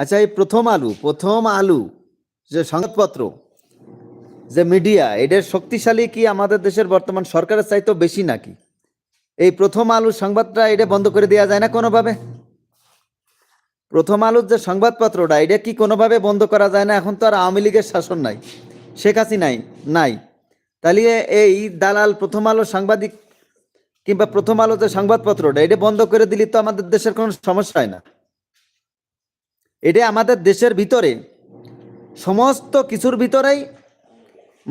আচ্ছা এই প্রথম আলু প্রথম আলু, যে সংবাদপত্র, যে মিডিয়া এটার শক্তিশালী কি আমাদের দেশের বর্তমান সরকারের চাইতেও বেশি নাকি? এই প্রথম আলু সংবাদটা এটা বন্ধ করে দেওয়া যায় না কোনোভাবে? প্রথম আলুর যে সংবাদপত্রটা, এটা কি কোনোভাবে বন্ধ করা যায় না? এখন তো আর আওয়ামী লীগের শাসন নাই, শেখ হাসিনাই নাই তাহলে এই দালাল প্রথম আলো সাংবাদিক কিংবা প্রথম আলো যে সংবাদপত্রটা, এটা বন্ধ করে দিলে তো আমাদের দেশের কোনো সমস্যা হয় না। এটা আমাদের দেশের ভিতরে। সমস্ত কিছুর ভিতরেই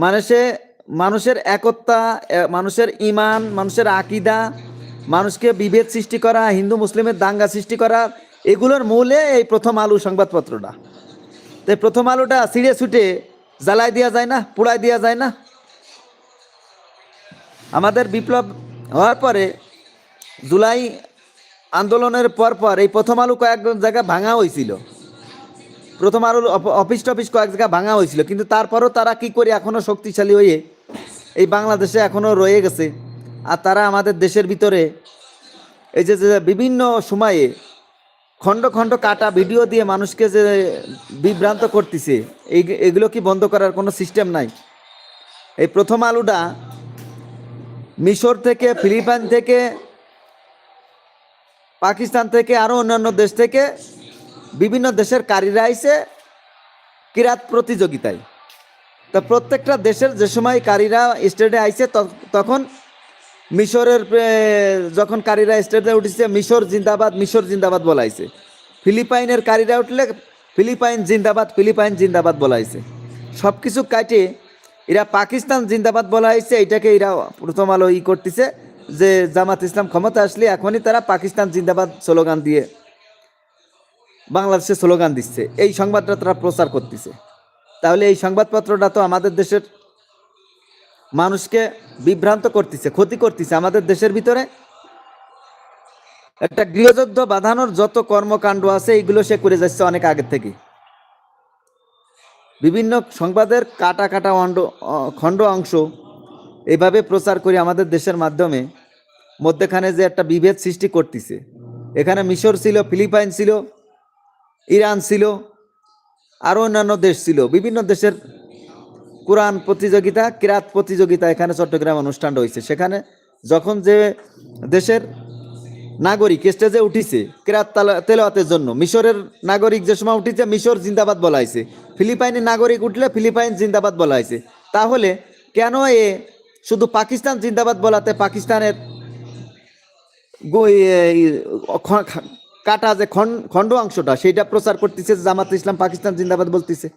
মানুষে, মানুষের একতা মানুষের ইমান মানুষের আকিদা, মানুষকে বিভেদ সৃষ্টি করা, হিন্দু মুসলিমের দাঙ্গা সৃষ্টি করা, এগুলোর মূলে এই প্রথম আলু সংবাদপত্রটা। তো প্রথম আলুটা ছিঁড়ে ছুটে জ্বালাই দেওয়া যায় না পোড়াই দেওয়া যায় না। আমাদের বিপ্লব হওয়ার পরে জুলাই আন্দোলনের পর পর এই প্রথম আলু কয়েক জায়গায় ভাঙা হয়েছিল। প্রথম অপ- অফিস টফিস কয়েক জায়গায় ভাঙা হয়েছিল, কিন্তু তারপরও তারা কি করে এখনও শক্তিশালী হয়ে এই বাংলাদেশে এখনও রয়ে গেছে? আর তারা আমাদের দেশের ভিতরে এই যে যে বিভিন্ন সময়ে খণ্ড খণ্ড কাটা ভিডিও দিয়ে মানুষকে যে বিভ্রান্ত করতেছে, এই, এগুলো কি বন্ধ করার কোনো সিস্টেম নাই? এই প্রথম আলুটা মিশর থেকে, ফিলিপাইন থেকে, পাকিস্তান থেকে আরও অন্যান্য দেশ থেকে বিভিন্ন দেশের কারীরা আইসে কিরাত প্রতিযোগিতায়। তা প্রত্যেকটা দেশের যে সময় কারীরা স্টেটে আইসে তখন মিশরের যখন কারীরা স্টেটে উঠেছে, মিশর জিন্দাবাদ মিশর জিন্দাবাদ বলাইছে। ফিলিপাইনের কারীরা উঠলে ফিলিপাইন জিন্দাবাদ ফিলিপাইন জিন্দাবাদ বলাইছে। সব কিছু কাটে এরা পাকিস্তান জিন্দাবাদ বলা হয়েছে এটাকে এরা প্রথম আলো ই করতেছে যে জামাত ইসলাম ক্ষমতা আসলে এখনই তারা পাকিস্তান জিন্দাবাদ স্লোগান দিয়ে বাংলাদেশে স্লোগান দিচ্ছে, এই সংবাদটা তারা প্রচার করতেছে। তাহলে এই সংবাদপত্রটা তো আমাদের দেশের মানুষকে বিভ্রান্ত করতেছে, ক্ষতি করতেছে। আমাদের দেশের ভিতরে একটা গৃহযুদ্ধ বাঁধানোর যত কর্মকাণ্ড আছে, এইগুলো সে করে যাচ্ছে অনেক আগের থেকে। বিভিন্ন সংবাদের কাটা কাটা অণ্ড খণ্ড অংশ এভাবে প্রচার করে আমাদের দেশের মাধ্যমে মধ্যেখানে যে একটা বিভেদ সৃষ্টি করতেছে। এখানে মিশর ছিল, ফিলিপাইন ছিল ইরান ছিল আরও অন্যান্য দেশ ছিল, বিভিন্ন দেশের কোরআন প্রতিযোগিতা, কিরাত প্রতিযোগিতা এখানে চট্টগ্রাম অনুষ্ঠান হয়েছে সেখানে যখন যে দেশের নাগরিক স্টেজে উঠিছে, কিরাত তালা- তেলাওয়াতের জন্য, মিশরের নাগরিক যে সময় উঠিছে, মিশর জিন্দাবাদ বলা হয়েছে ফিলিপাইনের নাগরিক উঠলে ফিলিপাইন জিন্দাবাদ বলা হয়েছে তাহলে কেন এ শুধু পাকিস্তান জিন্দাবাদ বলাতে পাকিস্তানের কাটা যে খণ্ড অংশটা, সেইটা প্রচার করতেছে জামাত ইসলাম পাকিস্তান জিন্দাবাদ বলতেছে।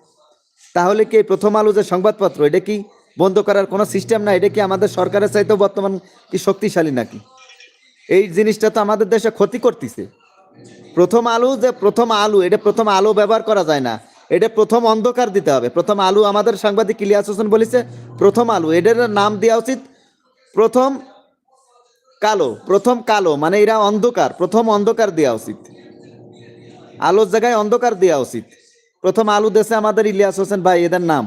তাহলে কি প্রথম আলো যে সংবাদপত্র, এটা কি বন্ধ করার কোনো সিস্টেম না? এটা কি আমাদের সরকারের চাইতেও বর্তমান কি শক্তিশালী নাকি? এই জিনিসটা তো আমাদের দেশে ক্ষতি করতেছে। প্রথম আলু যে প্রথম আলু, এটা প্রথম আলো ব্যবহার করা যায় না। এটা প্রথম অন্ধকার দিতে হবে। প্রথম আলু আমাদের সাংবাদিক ইলিয়াস হোসেন বলেছে, প্রথম আলু। এটার নাম দেওয়া উচিত, প্রথম কালো, প্রথম কালো মানে এরা অন্ধকার, প্রথম অন্ধকার দেওয়া উচিত। আলোর জায়গায় অন্ধকার দেওয়া উচিত। প্রথম আলো দেশে আমাদের ইলিয়াস হোসেন ভাই, এদের নাম।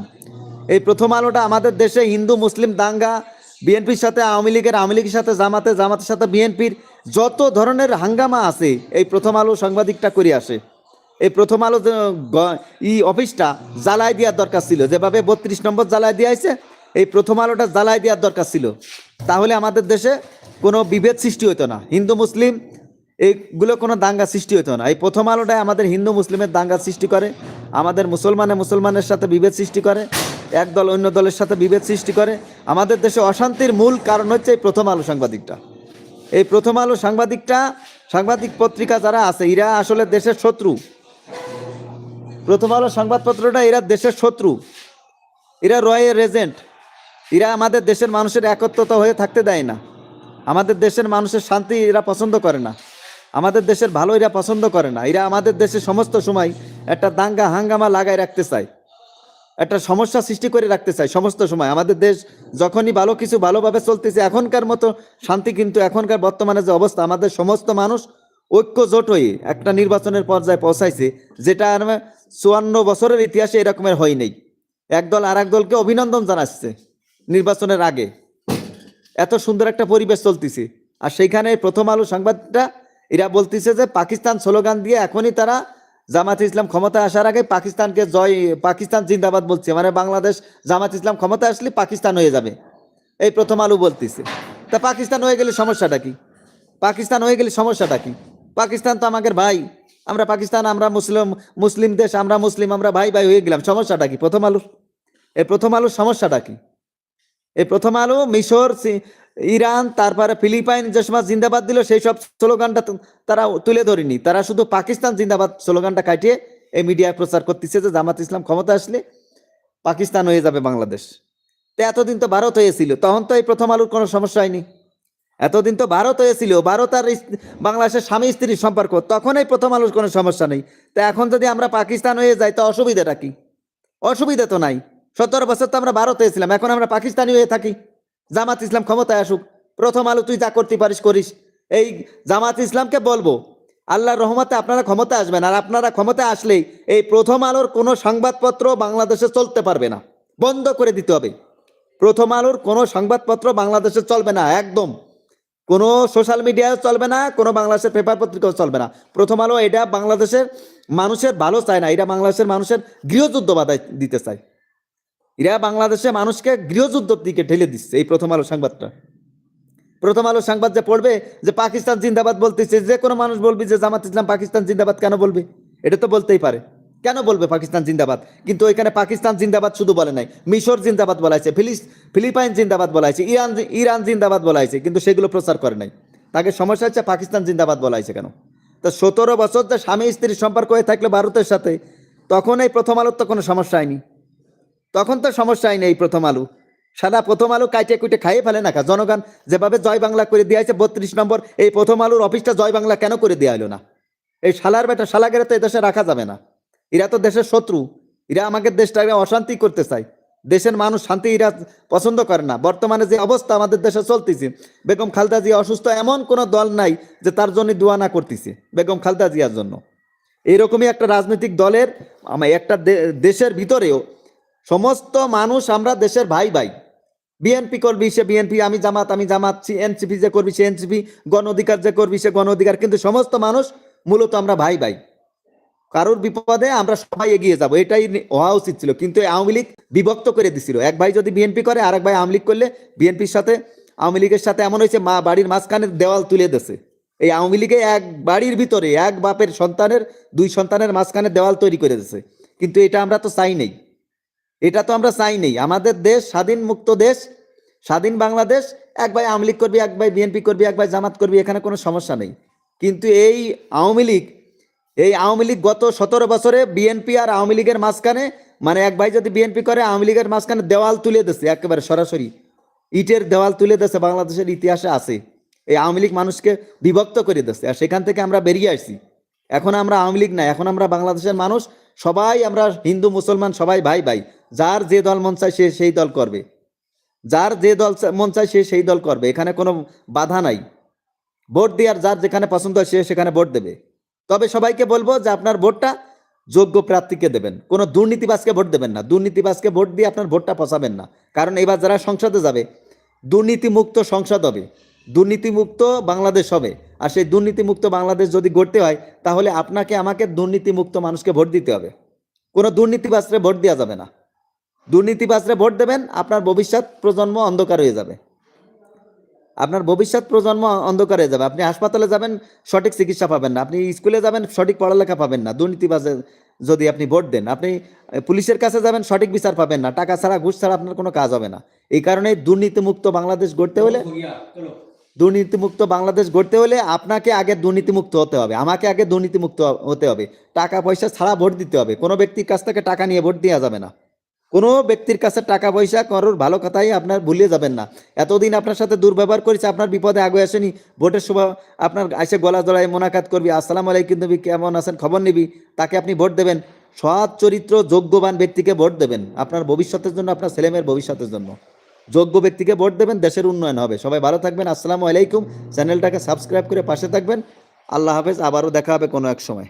এই প্রথম আলোটা আমাদের দেশে হিন্দু, মুসলিম, দাঙ্গা, বিএনপির সাথে, আওয়ামী লীগের আওয়ামী লীগের সাথে, জামাতে, জামাতের সাথে, বিএনপির যত ধরনের হাঙ্গামা আছে, এই প্রথম আলো সাংবাদিকটা করে আসে। এই প্রথম আলো ই অফিসটা জ্বালাই দেওয়ার দরকার ছিল। যেভাবে বত্রিশ নম্বর জ্বালাই দেওয়া হয়েছে, এই প্রথম আলোটা জ্বালাই দেওয়ার দরকার ছিল। তাহলে আমাদের দেশে কোনো বিভেদ সৃষ্টি হতো না। হিন্দু, মুসলিম, এইগুলো কোনো দাঙ্গা সৃষ্টি হতো না। এই প্রথম আলোটাই আমাদের হিন্দু, মুসলিমের দাঙ্গা সৃষ্টি করে, আমাদের মুসলমানে মুসলমানের সাথে বিভেদ সৃষ্টি করে, এক দল অন্য দলের সাথে বিভেদ সৃষ্টি করে। আমাদের দেশে অশান্তির মূল কারণ হচ্ছে এই প্রথম আলো সাংবাদিকটা। এই প্রথম আলো সাংবাদিকটা, সাংবাদিক পত্রিকা যারা আছে, এরা আসলে দেশের শত্রু। প্রথম আলো সংবাদপত্রটা এরা দেশের শত্রু। এরা রয়ের রেজেন্ট এরা আমাদের দেশের মানুষের একত্রতা হয়ে থাকতে দেয় না। আমাদের দেশের মানুষের শান্তি এরা পছন্দ করে না। আমাদের দেশের ভালো এরা পছন্দ করে না। এরা আমাদের দেশে সমস্ত সময় একটা দাঙ্গা হাঙ্গামা লাগায় রাখতে চায়। একটা সমস্যা সৃষ্টি করে রাখতে চায় সমস্ত সময়। আমাদের দেশ যখনই ভালো কিছু ভালোভাবে চলতেছে, এখনকার মতো শান্তি কিন্তু এখনকার বর্তমানে যে অবস্থা, আমাদের সমস্ত মানুষ ঐক্য জোট হয়ে একটা নির্বাচনের পর্যায়ে পৌঁছাইছে, যেটা আর চুয়ান্ন বছরের ইতিহাসে এরকমের হয় নেই। একদল আর এক দলকে অভিনন্দন জানাচ্ছে নির্বাচনের আগে। এত সুন্দর একটা পরিবেশ চলতেছে। আর সেইখানে প্রথম আলো সংবাদটা, এরা বলতেছে যে পাকিস্তান স্লোগান দিয়ে এখনই তারা জামাত ইসলাম ক্ষমতা আসার আগে পাকিস্তানকে জয়, পাকিস্তান জিন্দাবাদ বলছে। মানে বাংলাদেশ জামাত ইসলাম ক্ষমতায় আসলে পাকিস্তান হয়ে যাবে। এই প্রথম আলু বলতেছে। তা পাকিস্তান হয়ে গেলে সমস্যাটা কি? পাকিস্তান হয়ে গেলে সমস্যাটা কি? পাকিস্তান তো আমাদের ভাই। আমরা পাকিস্তান, আমরা মুসলিম মুসলিম দেশ, আমরা মুসলিম, আমরা ভাই ভাই হয়ে গেলাম। সমস্যাটা কি? প্রথম আলুর? এই প্রথম আলুর সমস্যাটা কি? এই প্রথম আলো, মিশর ইরান, তারপরে ফিলিপাইন, যে সময় জিন্দাবাদ দিল, সেই সব স্লোগানটা তারা তুলে ধরেনি। তারা শুধু পাকিস্তান জিন্দাবাদ স্লোগানটা কাটিয়ে এই মিডিয়ায় প্রচার করতেছে যে জামাত ইসলাম ক্ষমতা আসলে পাকিস্তান হয়ে যাবে বাংলাদেশ। তো এতদিন তো ভারত হয়েছিল তখন তো এই প্রথম আলুর কোনো সমস্যা হয়নি। এতদিন তো ভারত হয়েছিল ভারত আর বাংলাদেশের স্বামী স্ত্রীর সম্পর্ক, তখন এই প্রথম আলুর কোনো সমস্যা নেই। তো এখন যদি আমরা পাকিস্তান হয়ে যাই, তো অসুবিধাটা কি? অসুবিধা তো নাই। সতেরো বছর তো আমরা ভারত হয়েছিলাম এখন আমরা পাকিস্তানি হয়ে থাকি। জামাত ইসলাম ক্ষমতায় আসুক। প্রথম আলো তুই যা করতে পারিস, করিস। এই জামাত ইসলামকে বলব, আল্লাহর রহমতে আপনারা ক্ষমতা আসবেন, আর আপনারা ক্ষমতায় আসলেই এই প্রথম আলোর কোনো সংবাদপত্র বাংলাদেশে চলতে পারবে না। বন্ধ করে দিতে হবে। প্রথম আলোর কোনো সংবাদপত্র বাংলাদেশে চলবে না, একদম। কোনো সোশ্যাল মিডিয়ায় চলবে না, কোনো বাংলাদেশের পেপার পত্রিকাও চলবে না। প্রথম আলো এটা বাংলাদেশের মানুষের ভালো চায় না, এটা বাংলাদেশের মানুষের গৃহযুদ্ধ বাধায় দিতে চায়। এরা বাংলাদেশে মানুষকে গৃহযুদ্ধের দিকে ঠেলে দিচ্ছে, এই প্রথম আলো সংবাদটা। প্রথম আলো সংবাদ যে পড়বে যে পাকিস্তান জিন্দাবাদ বলতেছে, যে কোনো মানুষ বলবে যে জামাত ইসলাম পাকিস্তান জিন্দাবাদ কেন বলবে? এটা তো বলতেই পারে। কেন বলবে পাকিস্তান জিন্দাবাদ? কিন্তু ওইখানে পাকিস্তান জিন্দাবাদ শুধু বলে নাই, মিশর জিন্দাবাদ বলা হয়েছে ফিলিস, ফিলিপাইন জিন্দাবাদ বলা হয়েছে ইরান ইরান জিন্দাবাদ বলা হয়েছে কিন্তু সেগুলো প্রচার করে নাই। তাকে সমস্যা হচ্ছে পাকিস্তান জিন্দাবাদ বলা হয়েছে কেন? তো সতেরো বছর যে স্বামী স্ত্রীর সম্পর্ক হয়ে থাকলে ভারতের সাথে, তখন এই প্রথম আলোর তো কোনো সমস্যা হয়নি তখন তো সমস্যাই নেই প্রথম আলু। সাদা প্রথম আলু কাইটে কুইটে খাইয়ে ফেলে না? জনগণ যেভাবে জয় বাংলা করে দেওয়া হয়েছে বত্রিশ নম্বর এই প্রথম আলুর অফিসটা জয় বাংলা কেন করে দেওয়া হলো না? এই শালার বেটা, শালাগেরা তো এই দেশে রাখা যাবে না। এরা তো দেশের শত্রু। এরা আমাকে দেশটাকে অশান্তি করতে চায়। দেশের মানুষ শান্তি এরা পছন্দ করে না। বর্তমানে যে অবস্থা আমাদের দেশে চলতেছে, বেগম খালদা জিয়া অসুস্থ এমন কোনো দল নাই যে তার জন্য দোয়া না করতেছে, বেগম খালদা জিয়ার জন্য। এইরকমই একটা রাজনৈতিক দলের একটা দেশের ভিতরেও সমস্ত মানুষ আমরা দেশের ভাই ভাই। বিএনপি করবি, সে বিএনপি আমি জামাত আমি জামাত এনসিপি যে করবি, সে এনসিপি গণ অধিকার যে করবি, সে গণ অধিকার। কিন্তু সমস্ত মানুষ মূলত আমরা ভাই ভাই। কারোর বিপদে আমরা সবাই এগিয়ে যাব, এটাই হওয়া উচিত ছিল। কিন্তু আওয়ামী লীগ বিভক্ত করে দিছিল। এক ভাই যদি বিএনপি করে, আরেক ভাই আওয়ামী লীগ করলে বিএনপির সাথে, আওয়ামী লীগের সাথে এমন হয়েছে, মা বাড়ির মাঝখানে দেওয়াল তুলে দেছে। এই আওয়ামী লীগে এক বাড়ির ভিতরে, এক বাপের সন্তানের, দুই সন্তানের মাঝখানে দেওয়াল তৈরি করে দিছে। কিন্তু এটা আমরা তো চাই নেই। এটা তো আমরা চাই নেই। আমাদের দেশ স্বাধীন মুক্ত দেশ, স্বাধীন বাংলাদেশ, এক ভাই আওয়ামী লীগ করবি, এক ভাই বিএনপি করবি, এক ভাই জামাত করবি, এখানে কোনো সমস্যা নেই। কিন্তু এই আওয়ামী লীগ, এই আওয়ামী লীগ গত সতেরো বছরে বিএনপি আর আওয়ামী লীগের মাঝখানে মানে এক ভাই যদি বিএনপি করে, আওয়ামী লীগের মাঝখানে দেওয়াল তুলে দিচ্ছে একেবারে সরাসরি। ইটের দেওয়াল তুলে দিচ্ছে বাংলাদেশের ইতিহাসে আছে। এই আওয়ামী লীগ মানুষকে বিভক্ত করে দিচ্ছে আর সেখান থেকে আমরা বেরিয়ে আসছি। এখন আমরা আওয়ামী লীগ না এখন আমরা বাংলাদেশের মানুষ, সবাই আমরা হিন্দু, মুসলমান, সবাই ভাই ভাই যার যে দল মন চায় সে সেই দল করবে। যার যে দল মন চায় সে সেই দল করবে। এখানে কোনো বাধা নাই। ভোট দেওয়ার যার যেখানে পছন্দ হয় সে সেখানে ভোট দেবে। তবে সবাইকে বলব যে আপনার ভোটটা যোগ্য প্রার্থীকে দেবেন। কোনো দুর্নীতিবাজকে ভোট দেবেন না। দুর্নীতিবাজকে ভোট দিয়ে আপনার ভোটটা পচাবেন না। কারণ এবার যারা সংসদে যাবে, দুর্নীতিমুক্ত সংসদ হবে। দুর্নীতিমুক্ত বাংলাদেশ হবে। আর সেই দুর্নীতিমুক্ত বাংলাদেশ যদি গড়তে হয়, তাহলে আপনাকে, আমাকে দুর্নীতিমুক্ত মানুষকে ভোট দিতে হবে। কোনো দুর্নীতিবাজরে ভোট দেওয়া যাবে না। দুর্নীতিবাজরে ভোট দেবেন, আপনার ভবিষ্যৎ প্রজন্ম অন্ধকার হয়ে যাবে। আপনার ভবিষ্যৎ প্রজন্ম অন্ধকার হয়ে যাবে। আপনি হাসপাতালে যাবেন, সঠিক চিকিৎসা পাবেন না। আপনি স্কুলে যাবেন, সঠিক পড়ালেখা পাবেন না। দুর্নীতিবাজে যদি আপনি ভোট দেন, আপনি পুলিশের কাছে যাবেন, সঠিক বিচার পাবেন না। টাকা ছাড়া, ঘুষ ছাড়া আপনার কোনো কাজ হবে না। এই কারণে দুর্নীতিমুক্ত বাংলাদেশ গড়তে হলে, দুর্নীতিমুক্ত বাংলাদেশ গড়তে হলে আপনাকে আগে দুর্নীতিমুক্ত হতে হবে। আমাকে আগে দুর্নীতিমুক্ত হতে হবে। টাকা পয়সা ছাড়া ভোট দিতে হবে। কোনো ব্যক্তির কাছ থেকে টাকা নিয়ে ভোট দেওয়া যাবে না। কোনো ব্যক্তির কাছে টাকা পয়সা কারোর ভালো কথাই আপনার ভুলিয়ে যাবেন না। এতদিন আপনার সাথে দুর্ব্যবহার করেছে, আপনার বিপদে আগে আসেনি। ভোটের সময় আপনার এসে গলা জড়ায় মোনাকাত করবি। আসসালাম আলাইকুম নবী, কেমন আছেন? খবর নিবি? তাকে আপনি ভোট দেবেন। সৎ, চরিত্র, যোগ্যবান ব্যক্তিকে ভোট দেবেন। আপনার ভবিষ্যতের জন্য, আপনার ছেলেমেয়ের ভবিষ্যতের জন্য। যোগ্য ব্যক্তিকে ভোট দেবেন, দেশের উন্নয়ন হবে। সবাই ভালো থাকবেন। আসসালামু আলাইকুম। চ্যানেলটাকে সাবস্ক্রাইব করে পাশে থাকবেন। আল্লাহ হাফেজ। আবারও দেখা হবে কোনো এক সময়।